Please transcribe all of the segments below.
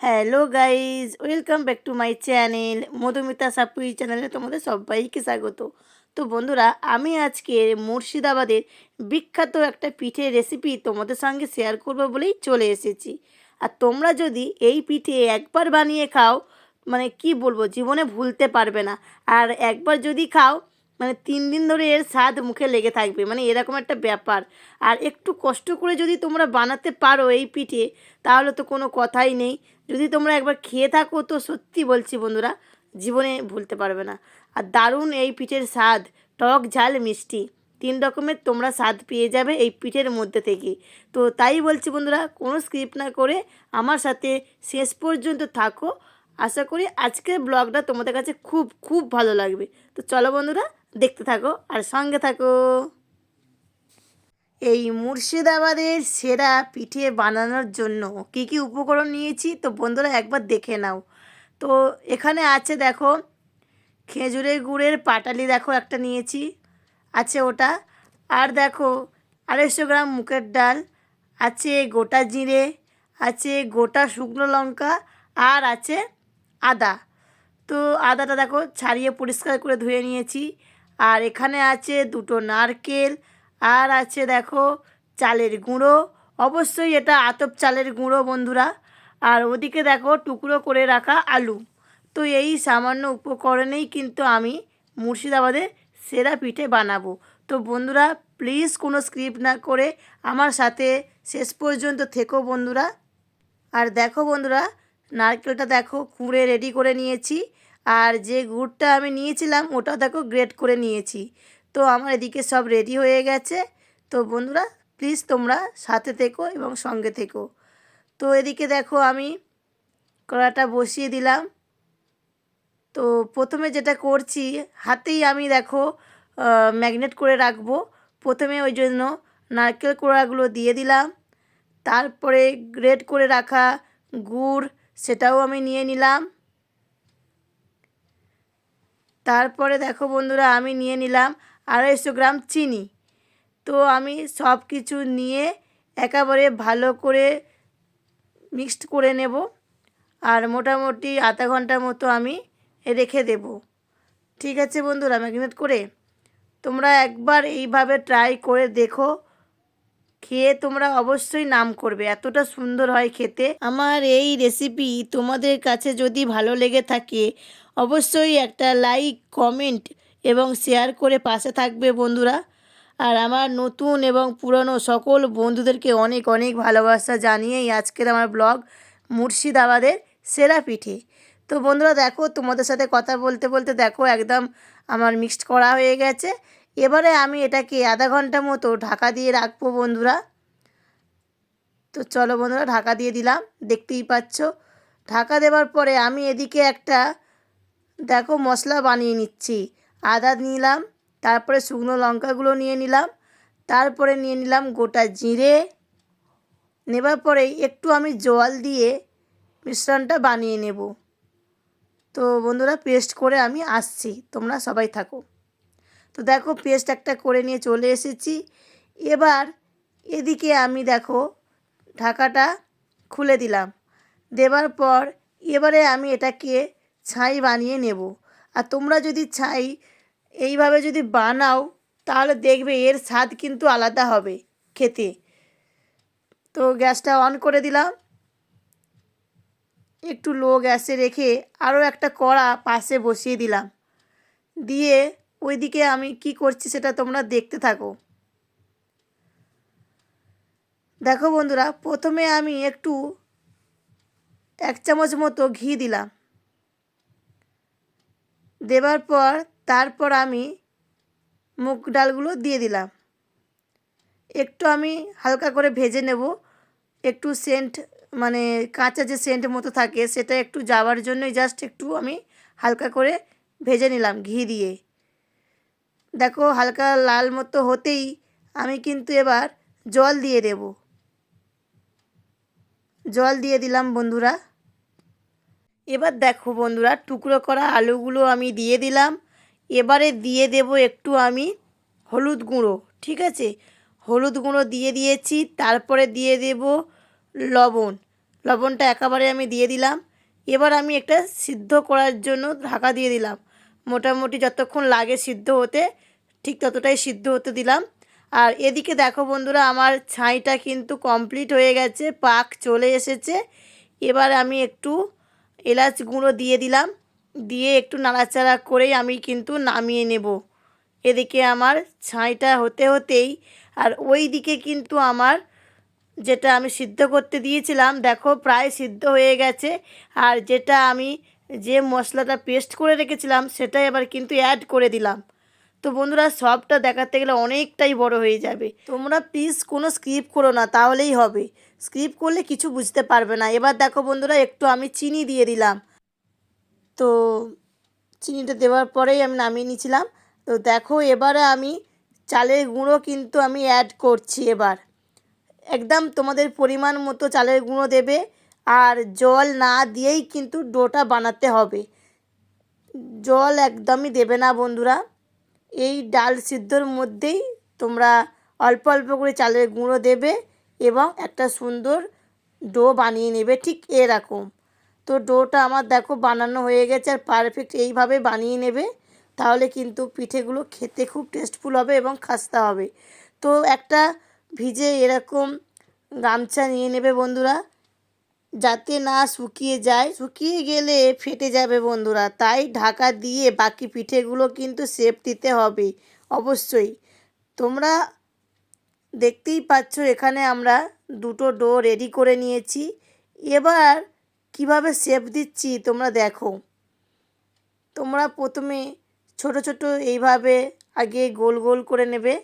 Hello guys welcome back to my channel Madhumita Sapui চ্যানেলে তোমাদের সবাইকে স্বাগত। তো বন্ধুরা, আমি আজকে মুর্শিদাবাদের বিখ্যাত একটা পিঠের রেসিপি তোমাদের সঙ্গে শেয়ার করব বলেই চলে এসেছি। আর তোমরা যদি এই পিঠে একবার বানিয়ে খাও মানে কি বলব, জীবনে ভুলতে পারবে না। আর একবার যদি খাও মানে তিন দিন ধরে এর স্বাদ মুখে লেগে থাকবে। মানে এরকম একটা ব্যাপার। আর একটু কষ্ট করে যদি তোমরা বানাতে পারো এই পিঠে, তাহলে তো কোনো কথাই নেই। যদি তোমরা একবার খেয়ে থাকো তো সত্যি বলছি বন্ধুরা, জীবনে ভুলতে পারবে না। আর দারুণ এই পিঠের স্বাদ। টক ঝাল মিষ্টি। তিন রকমের তোমরা স্বাদ পেয়ে যাবে এই পিঠের মধ্যে থেকে। তো তাই বলছি বন্ধুরা, কোনো স্ক্রিপ্ট না করে আমার সাথে শেষ পর্যন্ত থাকো। আশা করি আজকের ব্লগটা তোমাদের কাছে খুব খুব ভালো লাগবে। তো চলো বন্ধুরা দেখতে থাকো আর সঙ্গে থাকো। এই মুর্শিদাবাদের সেরা পিঠে বানানোর জন্য কি কি উপকরণ নিয়েছি? তো বন্ধুরা একবার দেখে নাও। তো এখানে আছে দেখো, খেজুরের গুড়ের পাটালি দেখো একটা নিয়েছি, আছে ওটা। আর দেখো, আড়াইশো গ্রাম মুখের ডাল, আছে গোটা জিরে, আছে গোটা শুকনো লঙ্কা, আর আছে আদা। তো আদাটা দেখো ছাড়িয়ে পরিষ্কার করে ধুয়ে নিয়েছি। আর এখানে আছে দুটো নারকেল, আর আছে দেখো চালের গুঁড়ো। অবশ্যই এটা আতপ চালের গুঁড়ো বন্ধুরা। আর ওদিকে দেখো টুকরো করে রাখা আলু। তো এই সামান্য উপকরণেই কিন্তু আমি মুর্শিদাবাদে সেরা পিঠে বানাবো। তো বন্ধুরা প্লিজ কোনো স্ক্রিপ্ট না করে আমার সাথে শেষ পর্যন্ত থেকো বন্ধুরা। আর দেখো বন্ধুরা, নারকেলটা দেখো কুড়ে রেডি করে নিয়েছি। আর যে গুড়টা আমি নিয়েছিলাম ওটা দেখো গ্রেট করে নিয়েছি। তো আমার এদিকে সব রেডি হয়ে গেছে। তো বন্ধুরা প্লিজ তোমরা সাথে থেকো এবং সঙ্গে থেকো। তো এদিকে দেখো আমি কড়াটা বসিয়ে দিলাম। তো প্রথমে যেটা করছি, হাতেই আমি দেখো ম্যাগনেট করে রাখব। প্রথমে ওই জন্য নারকেল কোড়াগুলো দিয়ে দিলাম। তারপরে গ্রেট করে রাখা গুড়, সেটাও আমি নিয়ে নিলাম। তারপরে দেখো বন্ধুরা, আমি নিয়ে নিলাম আড়াইশো গ্রাম চিনি। তো আমি সব কিছু নিয়ে একেবারে ভালো করে মিক্সড করে নেব আর মোটামুটি আধা ঘণ্টার মতো আমি রেখে দেব। ঠিক আছে বন্ধুরা, ম্যাগনেট করে? তোমরা একবার এইভাবে ট্রাই করে দেখো খেয়ে তোমরা অবশ্যই নাম করবে। এতটা সুন্দর হয় খেতে। আমার এই রেসিপি তোমাদের কাছে যদি ভালো লেগে থাকে, অবশ্যই একটা লাইক কমেন্ট এবং শেয়ার করে পাশে থাকবে বন্ধুরা। আর আমার নতুন এবং পুরনো সকল বন্ধুদেরকে অনেক অনেক ভালোবাসা জানিয়েই আজকের আমার ব্লগ মুর্শিদাবাদের সেরা পিঠে তো বন্ধুরা দেখো, তোমাদের সাথে কথা বলতে বলতে দেখো, একদম আমার মিক্সড করা হয়ে গেছে। এবারে আমি এটাকে আধা ঘণ্টা মতো ঢাকা দিয়ে রাখব বন্ধুরা। তো চলো বন্ধুরা, ঢাকা দিয়ে দিলাম, দেখতেই পাচ্ছ। ঢাকা দেওয়ার পরে আমি এদিকে একটা, দেখো, মশলা বানিয়ে নিচ্ছি। আদা নিলাম, তারপরে শুকনো লঙ্কাগুলো নিয়ে নিলাম, তারপরে নিয়ে নিলাম গোটা জিরে। নেবার পরে একটু আমি জল দিয়ে মিশ্রণটা বানিয়ে নেব। তো বন্ধুরা, পেস্ট করে আমি আসছি। তোমরা সবাই থাকো। তো দেখো পেস্ট একটা করে নিয়ে চলে এসেছি। এবার এদিকে আমি দেখো ঢাকাটা খুলে দিলাম। দেবার পর এবারে আমি এটাকে ছাই বানিয়ে নেব। আর তোমরা যদি ছাই এইভাবে যদি বানাও, তাহলে দেখবে এর স্বাদ কিন্তু আলাদা হবে খেতে। তো গ্যাসটা অন করে দিলাম। একটু লো গ্যাসে রেখে আরও একটা কড়া পাশে বসিয়ে দিলাম। দিয়ে ওইদিকে আমি কি করছি সেটা তোমরা দেখতে থাকো। দেখো বন্ধুরা, প্রথমে আমি একটু এক চামচ মতো ঘি দিলাম। দেবার পর তারপর আমি মুগ ডালগুলো দিয়ে দিলাম। একটু আমি হালকা করে ভেজে নেব। একটু সেন্ট মানে কাঁচা যে সেন্ট মতো থাকে সেটা একটু যাওয়ার জন্যই জাস্ট একটু আমি হালকা করে ভেজে নিলাম ঘি দিয়ে। দেখো হালকা লাল মতো হতেই আমি কিন্তু এবার জল দিয়ে দেব। জল দিয়ে দিলাম বন্ধুরা। এবার দেখো বন্ধুরা, টুকরো করা আলুগুলো আমি দিয়ে দিলাম। এবারে দিয়ে দেব একটু আমি হলুদ গুঁড়ো, ঠিক আছে? হলুদ গুঁড়ো দিয়ে দিয়েছি, তারপরে দিয়ে দেব লবণ। লবণটা একেবারে আমি দিয়ে দিলাম। এবার আমি একটা সিদ্ধ করার জন্য ঢাকা দিয়ে দিলাম। মোটামুটি যতক্ষণ লাগে সিদ্ধ হতে, ঠিক ততটাই সিদ্ধ হতে দিলাম। আর এদিকে দেখো বন্ধুরা, আমার ছাইটা কিন্তু কমপ্লিট হয়ে গেছে, পাক চলে এসেছে। এবার আমি একটু এলাচ গুঁড়ো দিয়ে দিলাম, দিয়ে একটু নাড়াচাড়া করেই আমি কিন্তু নামিয়ে নেব। এদিকে আমার ছাইটা হতে হতেই, আর ওই দিকে কিন্তু আমার যেটা আমি সিদ্ধ করতে দিয়েছিলাম, দেখো প্রায় সিদ্ধ হয়ে গেছে। আর যেটা আমি যে মশলাটা পেস্ট করে রেখেছিলাম সেটা এবার কিন্তু অ্যাড করে দিলাম। তো বন্ধুরা, সবটা দেখাতে গেলে অনেকটাই বড় হয়ে যাবে। তোমরা প্লিজ কোনো স্কিপ করো না, তাহলেই হবে। স্কিপ করলে কিছু বুঝতে পারবে না। এবার দেখো বন্ধুরা, একটু আমি চিনি দিয়ে দিলাম। তো চিনিটা দেওয়ার পরেই আমি নামিয়ে নিয়েছিলাম। তো দেখো, এবারে আমি চালের গুঁড়ো কিন্তু আমি অ্যাড করছি এবার। একদম তোমাদের পরিমাণ মতো চালের গুঁড়ো দেবে। আর জল না দিয়েই কিন্তু ডোটা বানাতে হবে। জল একদমই দেবে না বন্ধুরা। এই ডাল সিদ্ধর মধ্যেই তোমরা অল্প অল্প করে চালের গুঁড়ো দেবে এবং একটা সুন্দর ডো বানিয়ে নেবে ঠিক এরকম। তো ডোটা আমার দেখো বানানো হয়ে গেছে আর পারফেক্ট এইভাবে বানিয়ে নেবে। তাহলে কিন্তু পিঠেগুলো খেতে খুব টেস্টফুল হবে এবং খাস্তা হবে। তো একটা ভিজে এরকম গামছা নিয়ে নেবে বন্ধুরা। যাতে না শুকিয়ে যায়। শুকিয়ে গেলে ফেটে যাবে বন্ধুরা। তাই ঢাকা দিয়ে বাকি পিঠেগুলো কিন্তু সেপ দিতে হবে, অবশ্যই। তোমরা দেখতেই পাচ্ছ, এখানে আমরা দুটো ডো রেডি করে নিয়েছি। এবার কীভাবে শেপ দিচ্ছি তোমরা দেখো। তোমরা প্রথমে ছোট ছোট এইভাবে আগে গোল গোল করে নেবে।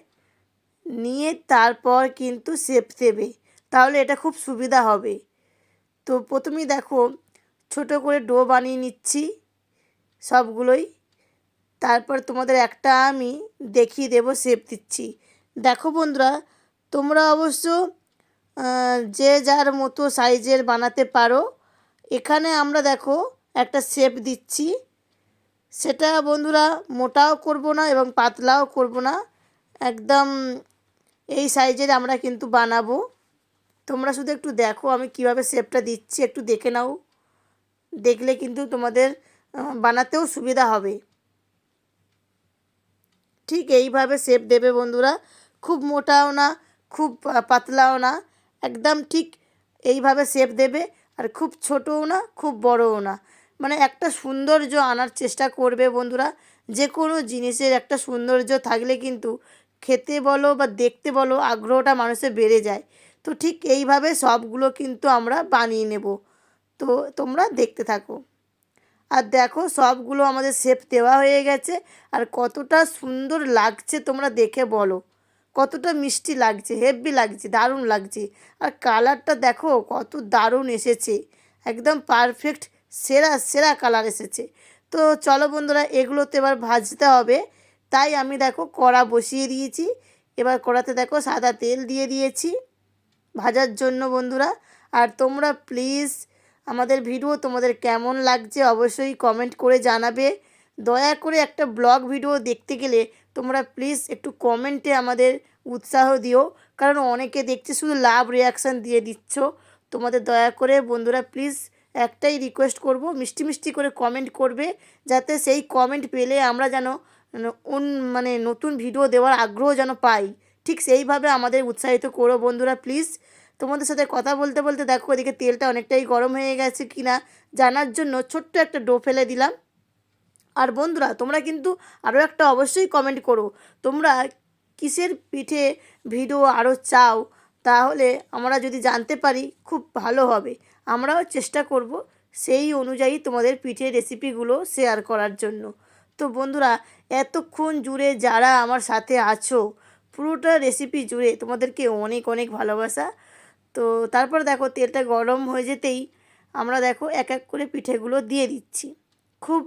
নিয়ে তারপর কিন্তু শেপ দেবে। তাহলে এটা খুব সুবিধা হবে। তো প্রথমেই দেখো, ছোট করে ডো বানিয়ে নিচ্ছি সবগুলোই। তারপর তোমাদের একটা আমি দেখিয়ে দেবো, শেপ দিচ্ছি। দেখো বন্ধুরা, তোমরা অবশ্য যে যার মতো সাইজের বানাতে পারো। এখানে আমরা দেখো একটা শেপ দিচ্ছি। সেটা বন্ধুরা মোটাও করব না এবং পাতলাও করব না। একদম এই সাইজের আমরা কিন্তু বানাবো। তোমরা শুধু একটু দেখো আমি কীভাবে শেপটা দিচ্ছি, একটু দেখে নাও। দেখলে কিন্তু তোমাদের বানাতেও সুবিধা হবে। ঠিক এইভাবে শেপ দেবে বন্ধুরা। খুব মোটাও না, খুব পাতলাও না, একদম ঠিক এইভাবে শেপ দেবে। আর খুব ছোটও না, খুব বড়ও না। মানে একটা সৌন্দর্য আনার চেষ্টা করবে বন্ধুরা। যে কোনো জিনিসের একটা সৌন্দর্য থাকলে কিন্তু খেতে বলো বা দেখতে বলো, আগ্রহটা মানুষের বেড়ে যায়। তো ঠিক এইভাবে সবগুলো কিন্তু আমরা বানিয়ে নেব। তো তোমরা দেখতে থাকো। আর দেখো, সবগুলো আমাদের শেপ দেওয়া হয়ে গেছে। আর কতটা সুন্দর লাগছে তোমরা দেখে বলো। কতটা মিষ্টি লাগছে হেভি লাগছে, দারুণ লাগছে। আর কালারটা দেখো, কত দারুণ এসেছে। একদম পারফেক্ট সেরা সেরা কালার এসেছে। তো চলো বন্ধুরা এগুলো তো এবার ভাজতে হবে। তাই আমি দেখো কড়া বসিয়ে দিয়েছি। এবার কড়াতে দেখো সাদা তেল দিয়ে দিয়েছি। ভাজার জন্য বন্ধুরা, আর তোমরা প্লিজ আমাদের ভিডিও তোমাদের কেমন লাগছে অবশ্যই কমেন্ট করে জানাবে। দয়া করে একটা ব্লগ ভিডিও দেখতে গেলে তোমরা প্লিজ একটু কমেন্টে আমাদের উৎসাহ দিও। কারণ অনেকে দেখছে শুধু লাভ রিয়াকশান দিয়ে দিচ্ছ। তোমাদের দয়া করে বন্ধুরা প্লিজ একটাই রিকোয়েস্ট করব, মিষ্টি মিষ্টি করে কমেন্ট করবে। যাতে সেই কমেন্ট পেলে আমরা যেন মানে নতুন ভিডিও দেওয়ার আগ্রহ যেন পাই। ঠিক সেইভাবে আমাদের উৎসাহিত করো বন্ধুরা প্লিজ তোমাদের সাথে কথা বলতে বলতে দেখো ওদিকে তেলটা অনেকটাই গরম হয়ে গেছে কি না জানার জন্য ছোট্ট একটা ডো ফেলে দিলাম। আর বন্ধুরা, তোমরা কিন্তু আরও একটা অবশ্যই কমেন্ট করো। তোমরা কিসের পিঠে ভিডিও আরও চাও? তাহলে আমরা যদি জানতে পারি, খুব ভালো হবে। আমরাও চেষ্টা করব সেই অনুযায়ী তোমাদের পিঠে রেসিপিগুলো শেয়ার করার জন্য। তো বন্ধুরা, এতক্ষণ জুড়ে যারা আমার সাথে আছো, পুরোটা রেসিপি জুড়ে তোমাদেরকে অনেক অনেক ভালোবাসা। তো তারপর দেখো, তেলটা গরম হয়ে যেতেই আমরা দেখো, এক এক করে পিঠেগুলো দিয়ে দিচ্ছি। খুব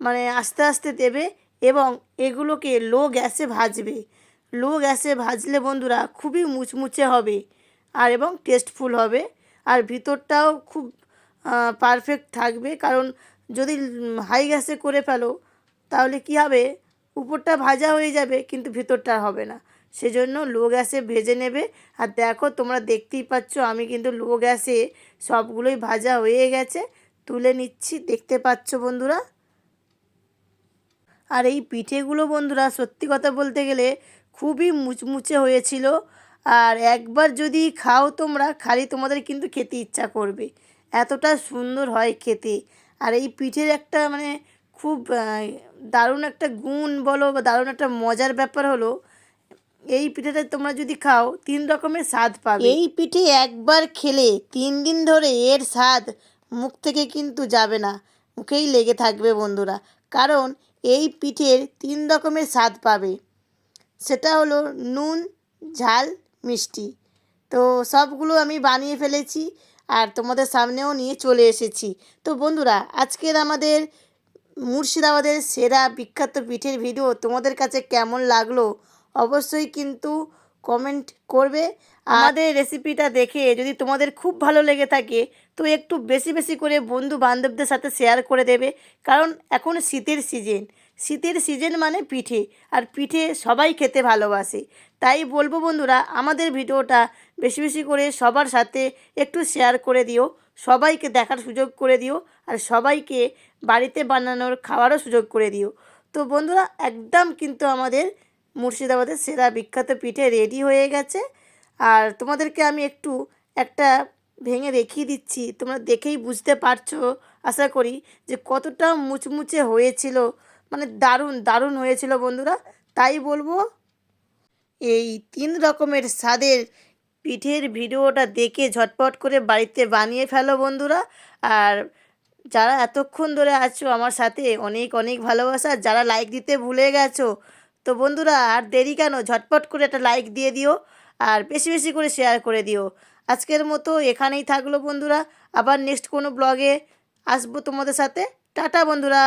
মানে আস্তে আস্তে দেবে এবং এগুলোকে লো গ্যাসে ভাজবে। লো গ্যাসে ভাজলে বন্ধুরা খুবই মুচমুচে হবে আর এবং টেস্টফুল হবে। আর ভিতরটাও খুব পারফেক্ট থাকবে। কারণ যদি হাই গ্যাসে করে ফেলো তাহলে কী হবে? উপরটা ভাজা হয়ে যাবে, কিন্তু ভিতরটা হবে না। সেজন্য লো গ্যাসে ভেজে নেবে। আর দেখো, তোমরা দেখতেই পাচ্ছ, আমি কিন্তু লো গ্যাসে সবগুলোই ভাজা হয়ে গেছে। তুলে নিচ্ছি, দেখতে পাচ্ছ বন্ধুরা? আর এই পিঠেগুলো বন্ধুরা, সত্যি কথা বলতে গেলে খুবই মুচমুচে হয়েছিল। আর একবার যদি খাও তোমরা, খালি তোমাদের কিন্তু খেতে ইচ্ছা করবে। এতটা সুন্দর হয় খেতে। আর এই পিঠের একটা মানে খুব দারুণ একটা গুণ বলো বা দারুণ একটা মজার ব্যাপার হলো, এই পিঠেটা তোমরা যদি খাও, তিন রকমের স্বাদ পাবে। এই পিঠে একবার খেলে তিন দিন ধরে এর স্বাদ মুখ থেকে কিন্তু যাবে না, মুখেই লেগে থাকবে বন্ধুরা। কারণ এই পিঠের তিন রকমের স্বাদ পাবে। সেটা হলো নুন, ঝাল, মিষ্টি। তো সবগুলো আমি বানিয়ে ফেলেছি আর তোমাদের সামনেও নিয়ে চলে এসেছি। তো বন্ধুরা, আজকের আমাদের মুর্শিদাবাদের সেরা বিখ্যাত পিঠের ভিডিও তোমাদের কাছে কেমন লাগল অবশ্যই কিন্তু কমেন্ট করবে। আমাদের রেসিপিটা দেখে যদি তোমাদের খুব ভালো লেগে থাকে তো একটু বেশি বেশি করে বন্ধু বান্ধবদের সাথে শেয়ার করে দেবে। কারণ এখন শীতের সিজন শীতের সিজন মানে পিঠে আর পিঠে সবাই খেতে ভালোবাসে। তাই বলব বন্ধুরা আমাদের ভিডিওটা বেশি বেশি করে সবার সাথে একটু শেয়ার করে দিও। সবাইকে দেখার সুযোগ করে দিও আর সবাইকে বাড়িতে বানানোর খাওয়ারও সুযোগ করে দিও। তো বন্ধুরা, একদম কিন্তু আমাদের মুর্শিদাবাদের সেরা বিখ্যাত পিঠে রেডি হয়ে গেছে। আর তোমাদেরকে আমি একটু একটা ভেঙে দেখিয়ে দিচ্ছি। তোমরা দেখেই বুঝতে পারছ, আশা করি, যে কতটা মুচমুচে হয়েছিল। মানে দারুণ দারুণ হয়েছিল বন্ধুরা। তাই বলব, এই তিন রকমের স্বাদের পিঠের ভিডিওটা দেখে ঝটপট করে বাড়িতে বানিয়ে ফেলো বন্ধুরা। আর যারা এতক্ষণ ধরে আছো আমার সাথে অনেক অনেক ভালোবাসা। যারা লাইক দিতে ভুলে গেছো, তো বন্ধুরা আর দেরি কেন? ঝটপট করে একটা লাইক দিয়ে দিও আর বেশি বেশি করে শেয়ার করে দিও। আজকের মতো এখানেই থাকল বন্ধুরা। আবার নেক্সট কোনো ব্লগে আসব তোমাদের সাথে। টাটা বন্ধুরা।